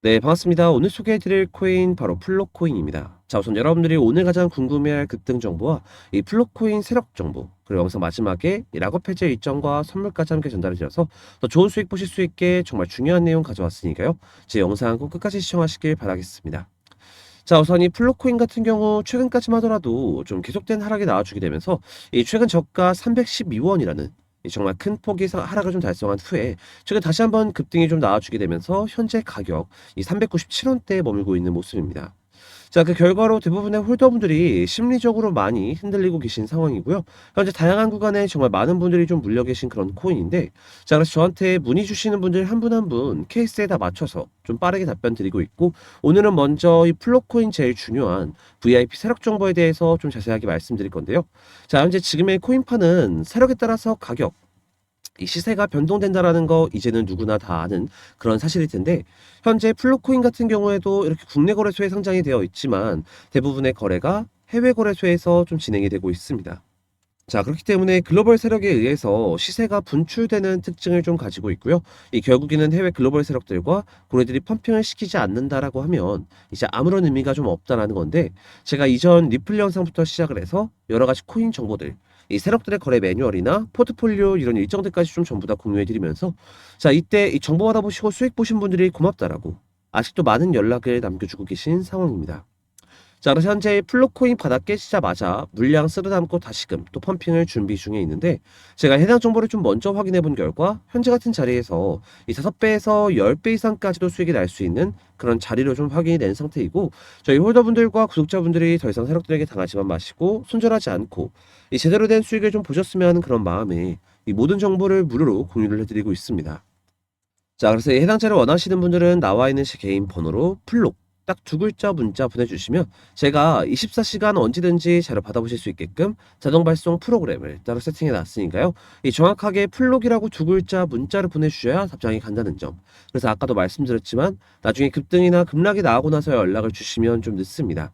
네, 반갑습니다. 오늘 소개해드릴 코인 바로 플로코인입니다. 자, 우선 여러분들이 오늘 가장 궁금해할 급등 정보와 이 플로코인 세력 정보, 그리고 영상 마지막에 이 락업 해제 일정과 선물까지 함께 전달해 드려서 더 좋은 수익 보실 수 있게 정말 중요한 내용 가져왔으니까요. 제 영상 꼭 끝까지 시청하시길 바라겠습니다. 자, 우선 이 플로코인 같은 경우 최근까지만 하더라도 좀 계속된 하락이 나와주게 되면서 이 최근 저가 312원이라는 이 정말 큰 폭의 상- 하락을 좀 달성한 후에 최근 다시 한번 급등이 좀 나와주게 되면서 현재 가격 이 397원대에 머물고 있는 모습입니다. 자, 그 결과로 대부분의 홀더분들이 심리적으로 많이 흔들리고 계신 상황이고요. 현재 다양한 구간에 정말 많은 분들이 좀 물려 계신 그런 코인인데, 자, 그래서 저한테 문의 주시는 분들 한 분 한 분 케이스에 다 맞춰서 좀 빠르게 답변 드리고 있고, 오늘은 먼저 이 플로코인 제일 중요한 VIP 세력 정보에 대해서 좀 자세하게 말씀드릴 건데요. 자, 현재 지금의 코인파는 세력에 따라서 가격, 이 시세가 변동된다라는 거 이제는 누구나 다 아는 그런 사실일 텐데 현재 플로코인 같은 경우에도 이렇게 국내 거래소에 상장이 되어 있지만 대부분의 거래가 해외 거래소에서 좀 진행이 되고 있습니다. 자, 그렇기 때문에 글로벌 세력에 의해서 시세가 분출되는 특징을 좀 가지고 있고요. 이 결국에는 해외 글로벌 세력들과 고래들이 펌핑을 시키지 않는다라고 하면 이제 아무런 의미가 좀 없다라는 건데 제가 이전 리플 영상부터 시작을 해서 여러 가지 코인 정보들 이 세력들의 거래 매뉴얼이나 포트폴리오 이런 일정들까지 좀 전부 다 공유해 드리면서 자, 이때 이 정보 받아보시고 수익 보신 분들이 고맙다라고 아직도 많은 연락을 남겨주고 계신 상황입니다. 자, 그래서 현재 플로코인 바닥 깨지자마자 물량 쓸어담고 다시금 또 펌핑을 준비 중에 있는데 제가 해당 정보를 좀 먼저 확인해 본 결과 현재 같은 자리에서 이 5배에서 10배 이상까지도 수익이 날 수 있는 그런 자리로 좀 확인이 된 상태이고 저희 홀더분들과 구독자분들이 더 이상 세력들에게 당하지만 마시고 손절하지 않고 이 제대로 된 수익을 좀 보셨으면 하는 그런 마음에 이 모든 정보를 무료로 공유를 해드리고 있습니다. 자, 그래서 이 해당 자료 원하시는 분들은 나와 있는 제 개인 번호로 플록 딱 두 글자 문자 보내주시면 제가 24시간 언제든지 자료 받아보실 수 있게끔 자동 발송 프로그램을 따로 세팅해 놨으니까요. 이 정확하게 플록이라고 두 글자 문자를 보내주셔야 답장이 간다는 점. 그래서 아까도 말씀드렸지만 나중에 급등이나 급락이 나오고 나서 연락을 주시면 좀 늦습니다.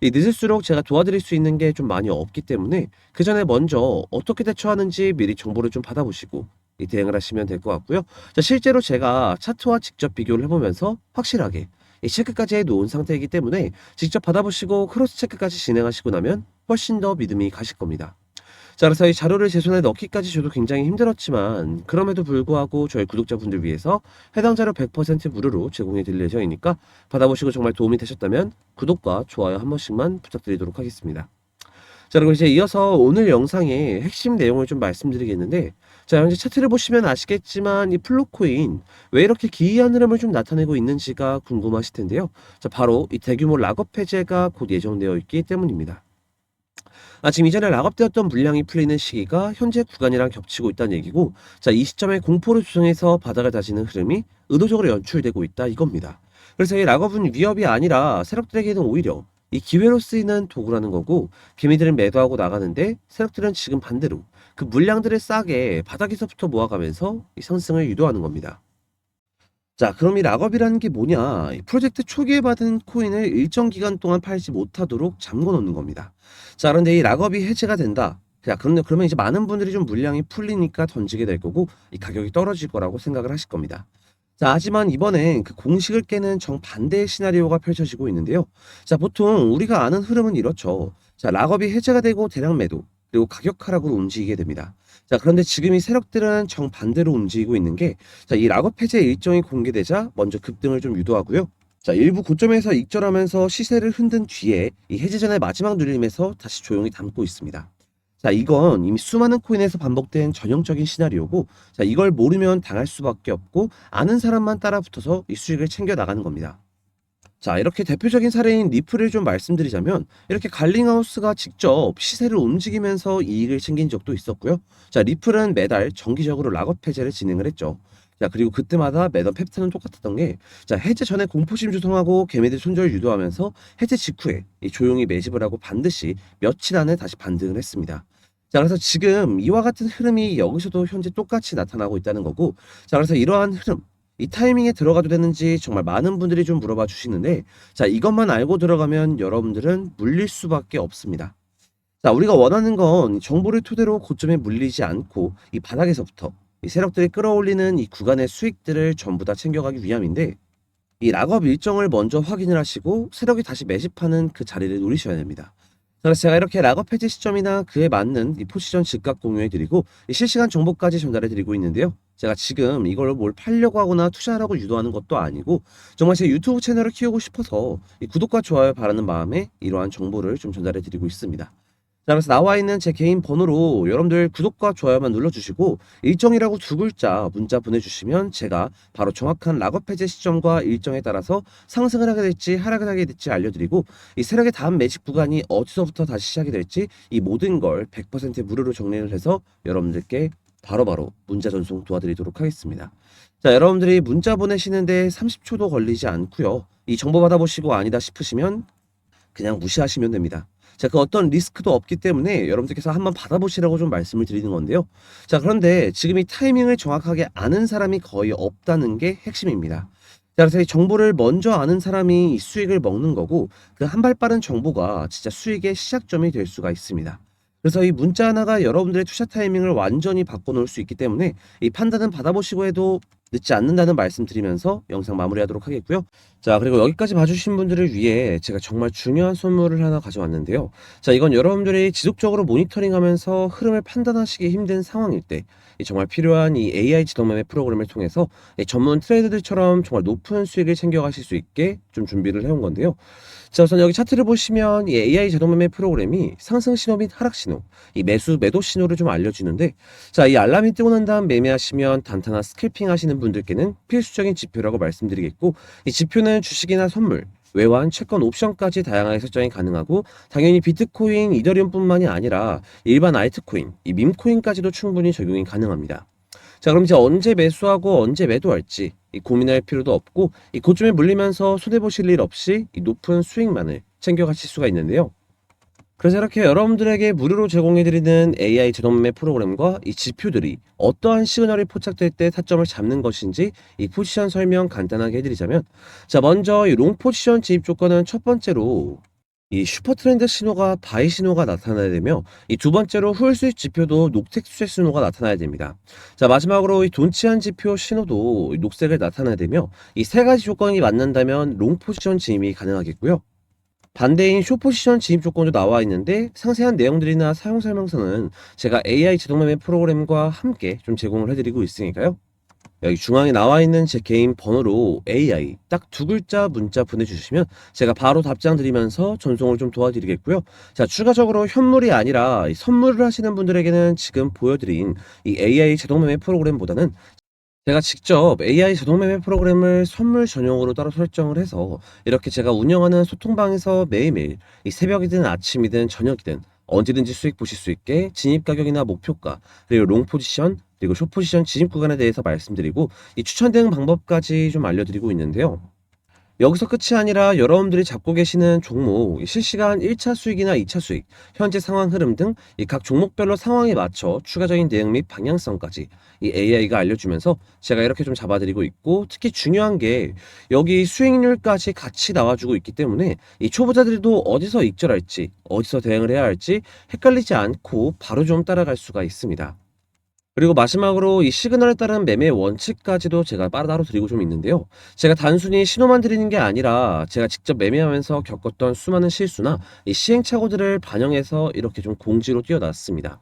이 늦을수록 제가 도와드릴 수 있는 게 좀 많이 없기 때문에 그 전에 먼저 어떻게 대처하는지 미리 정보를 좀 받아보시고 이 대응을 하시면 될 것 같고요. 자, 실제로 제가 차트와 직접 비교를 해보면서 확실하게 이 체크까지 해놓은 상태이기 때문에 직접 받아보시고 크로스 체크까지 진행하시고 나면 훨씬 더 믿음이 가실 겁니다. 자, 그래서 이 자료를 제 손에 넣기까지 저도 굉장히 힘들었지만 그럼에도 불구하고 저희 구독자분들 위해서 해당 자료 100% 무료로 제공해 드릴 예정이니까 받아보시고 정말 도움이 되셨다면 구독과 좋아요 한 번씩만 부탁드리도록 하겠습니다. 자, 그리고 이제 이어서 오늘 영상의 핵심 내용을 좀 말씀드리겠는데, 자, 현재 차트를 보시면 아시겠지만 이 플로코인 왜 이렇게 기이한 흐름을 좀 나타내고 있는지가 궁금하실 텐데요. 자, 바로 이 대규모 락업 해제가 곧 예정되어 있기 때문입니다. 아, 지금 이전에 락업되었던 물량이 풀리는 시기가 현재 구간이랑 겹치고 있다는 얘기고, 자, 이 시점에 공포를 조성해서 바닥을 다지는 흐름이 의도적으로 연출되고 있다 이겁니다. 그래서 이 락업은 위협이 아니라 세력들에게는 오히려 이 기회로 쓰이는 도구라는 거고, 개미들은 매도하고 나가는데 세력들은 지금 반대로 그 물량들을 싸게 바닥에서부터 모아가면서 이 상승을 유도하는 겁니다. 자, 그럼 이 락업이라는 게 뭐냐? 이 프로젝트 초기에 받은 코인을 일정 기간 동안 팔지 못하도록 잠궈 놓는 겁니다. 자, 그런데 이 락업이 해제가 된다. 자, 그러면, 그러면 이제 많은 분들이 좀 물량이 풀리니까 던지게 될 거고, 이 가격이 떨어질 거라고 생각을 하실 겁니다. 자, 하지만 이번엔 그 공식을 깨는 정반대의 시나리오가 펼쳐지고 있는데요. 자, 보통 우리가 아는 흐름은 이렇죠. 자, 락업이 해제가 되고 대량 매도, 그리고 가격 하락으로 움직이게 됩니다. 자, 그런데 지금 이 세력들은 정반대로 움직이고 있는 게, 자, 이 락업 해제 일정이 공개되자 먼저 급등을 좀 유도하고요. 자, 일부 고점에서 익절하면서 시세를 흔든 뒤에 이 해제 전의 마지막 눌림에서 다시 조용히 담고 있습니다. 자, 이건 이미 수많은 코인에서 반복된 전형적인 시나리오고, 자, 이걸 모르면 당할 수밖에 없고, 아는 사람만 따라 붙어서 이 수익을 챙겨 나가는 겁니다. 자, 이렇게 대표적인 사례인 리플을 좀 말씀드리자면, 이렇게 갈링하우스가 직접 시세를 움직이면서 이익을 챙긴 적도 있었고요. 자, 리플은 매달 정기적으로 락업 해제를 진행을 했죠. 자, 그리고 그때마다 매던 팩트는 똑같았던 게, 자, 해제 전에 공포심 조성하고 개미들 손절 유도하면서 해제 직후에 이 조용히 매집을 하고 반드시 며칠 안에 다시 반등을 했습니다. 자, 그래서 지금 이와 같은 흐름이 여기서도 현재 똑같이 나타나고 있다는 거고, 자, 그래서 이러한 흐름, 이 타이밍에 들어가도 되는지 정말 많은 분들이 좀 물어봐 주시는데, 자, 이것만 알고 들어가면 여러분들은 물릴 수밖에 없습니다. 자, 우리가 원하는 건 정보를 토대로 고점에 물리지 않고 이 바닥에서부터 이 세력들이 끌어올리는 이 구간의 수익들을 전부 다 챙겨가기 위함인데, 이 락업 일정을 먼저 확인을 하시고 세력이 다시 매집하는 그 자리를 노리셔야 됩니다. 그래서 제가 이렇게 락업 해지 시점이나 그에 맞는 이 포지션 즉각 공유해드리고 이 실시간 정보까지 전달해드리고 있는데요. 제가 지금 이걸 뭘 팔려고 하거나 투자하라고 유도하는 것도 아니고 정말 제 유튜브 채널을 키우고 싶어서 이 구독과 좋아요 바라는 마음에 이러한 정보를 좀 전달해드리고 있습니다. 자, 그래서 나와 있는 제 개인 번호로 여러분들 구독과 좋아요만 눌러주시고 일정이라고 두 글자 문자 보내주시면 제가 바로 정확한 락업 해제 시점과 일정에 따라서 상승을 하게 될지 하락을 하게 될지 알려드리고 이 세력의 다음 매직 구간이 어디서부터 다시 시작이 될지 이 모든 걸 100% 무료로 정리를 해서 여러분들께 바로 바로 문자 전송 도와드리도록 하겠습니다. 자, 여러분들이 문자 보내시는데 30초도 걸리지 않고요. 이 정보 받아보시고 아니다 싶으시면 그냥 무시하시면 됩니다. 자, 그 어떤 리스크도 없기 때문에 여러분들께서 한번 받아보시라고 좀 말씀을 드리는 건데요. 자, 그런데 지금 이 타이밍을 정확하게 아는 사람이 거의 없다는 게 핵심입니다. 자, 그래서 이 정보를 먼저 아는 사람이 이 수익을 먹는 거고 그 한 발 빠른 정보가 진짜 수익의 시작점이 될 수가 있습니다. 그래서 이 문자 하나가 여러분들의 투자 타이밍을 완전히 바꿔놓을 수 있기 때문에 이 판단은 받아보시고 해도 늦지 않는다는 말씀 드리면서 영상 마무리하도록 하겠고요. 자, 그리고 여기까지 봐주신 분들을 위해 제가 정말 중요한 선물을 하나 가져왔는데요. 자, 이건 여러분들이 지속적으로 모니터링 하면서 흐름을 판단하시기 힘든 상황일 때이 정말 필요한 이 AI 지도매매 프로그램을 통해서 이 전문 트레이더들처럼 정말 높은 수익을 챙겨가실 수 있게 좀 준비를 해온 건데요. 자, 우선 여기 차트를 보시면 이 AI 자동매매 프로그램이 상승 신호 및 하락 신호, 이 매수 매도 신호를 좀 알려주는데 자, 이 알람이 뜨고 난 다음 매매하시면 단타나 스캘핑 하시는 분들께는 필수적인 지표라고 말씀드리겠고 이 지표는 주식이나 선물, 외환, 채권, 옵션까지 다양하게 설정이 가능하고 당연히 비트코인, 이더리움뿐만이 아니라 일반 알트코인, 이 밈코인까지도 충분히 적용이 가능합니다. 자, 그럼 이제 언제 매수하고 언제 매도할지 이 고민할 필요도 없고 이 고점에 물리면서 손해 보실 일 없이 이 높은 수익만을 챙겨가실 수가 있는데요. 그래서 이렇게 여러분들에게 무료로 제공해드리는 AI 자동매매 프로그램과 이 지표들이 어떠한 시그널이 포착될 때 타점을 잡는 것인지 이 포지션 설명 간단하게 해드리자면 자 먼저 이 롱 포지션 진입 조건은 첫 번째로 이 슈퍼 트렌드 신호가 바이 신호가 나타나야 되며 이 두 번째로 후일 수익 지표도 녹색 수익 신호가 나타나야 됩니다. 자 마지막으로 이 돈치한 지표 신호도 녹색을 나타나야 되며 이 세 가지 조건이 맞는다면 롱 포지션 진입이 가능하겠고요. 반대인 쇼포지션 진입 조건도 나와 있는데 상세한 내용들이나 사용 설명서는 제가 AI 자동매매 프로그램과 함께 좀 제공을 해드리고 있으니까요. 여기 중앙에 나와 있는 제 개인 번호로 AI 딱 두 글자 문자 보내주시면 제가 바로 답장 드리면서 전송을 좀 도와드리겠고요. 자, 추가적으로 현물이 아니라 이 선물을 하시는 분들에게는 지금 보여드린 이 AI 자동매매 프로그램보다는 제가 직접 AI 자동매매 프로그램을 선물 전용으로 따로 설정을 해서 이렇게 제가 운영하는 소통방에서 매일매일 이 새벽이든 아침이든 저녁이든 언제든지 수익 보실 수 있게 진입 가격이나 목표가 그리고 롱 포지션 그리고 숏 포지션 진입 구간에 대해서 말씀드리고 이 추천 대응 방법까지 좀 알려드리고 있는데요. 여기서 끝이 아니라 여러분들이 잡고 계시는 종목, 실시간 1차 수익이나 2차 수익, 현재 상황 흐름 등이각 종목별로 상황에 맞춰 추가적인 대응 및 방향성까지 이 AI가 알려주면서 제가 이렇게 좀 잡아드리고 있고 특히 중요한 게 여기 수익률까지 같이 나와주고 있기 때문에 이 초보자들도 어디서 익절할지, 어디서 대응을 해야 할지 헷갈리지 않고 바로 좀 따라갈 수가 있습니다. 그리고 마지막으로 이 시그널에 따른 매매 원칙까지도 제가 따로 드리고 좀 있는데요. 제가 단순히 신호만 드리는 게 아니라 제가 직접 매매하면서 겪었던 수많은 실수나 이 시행착오들을 반영해서 이렇게 좀 공지로 띄워놨습니다.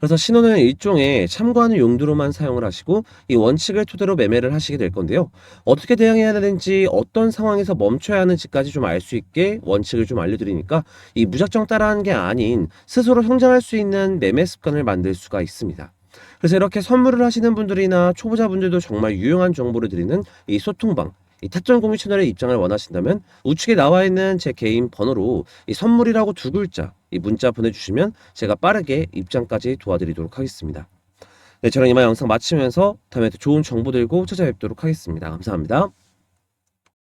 그래서 신호는 일종의 참고하는 용도로만 사용을 하시고 이 원칙을 토대로 매매를 하시게 될 건데요. 어떻게 대응해야 되는지 어떤 상황에서 멈춰야 하는지까지 좀 알 수 있게 원칙을 좀 알려드리니까 이 무작정 따라하는 게 아닌 스스로 성장할 수 있는 매매 습관을 만들 수가 있습니다. 그래서 이렇게 선물을 하시는 분들이나 초보자분들도 정말 유용한 정보를 드리는 이 소통방, 이 타점 공유 채널에 입장을 원하신다면 우측에 나와 있는 제 개인 번호로 이 선물이라고 두 글자 이 문자 보내주시면 제가 빠르게 입장까지 도와드리도록 하겠습니다. 네, 저는 이만 영상 마치면서 다음에 또 좋은 정보 들고 찾아뵙도록 하겠습니다. 감사합니다.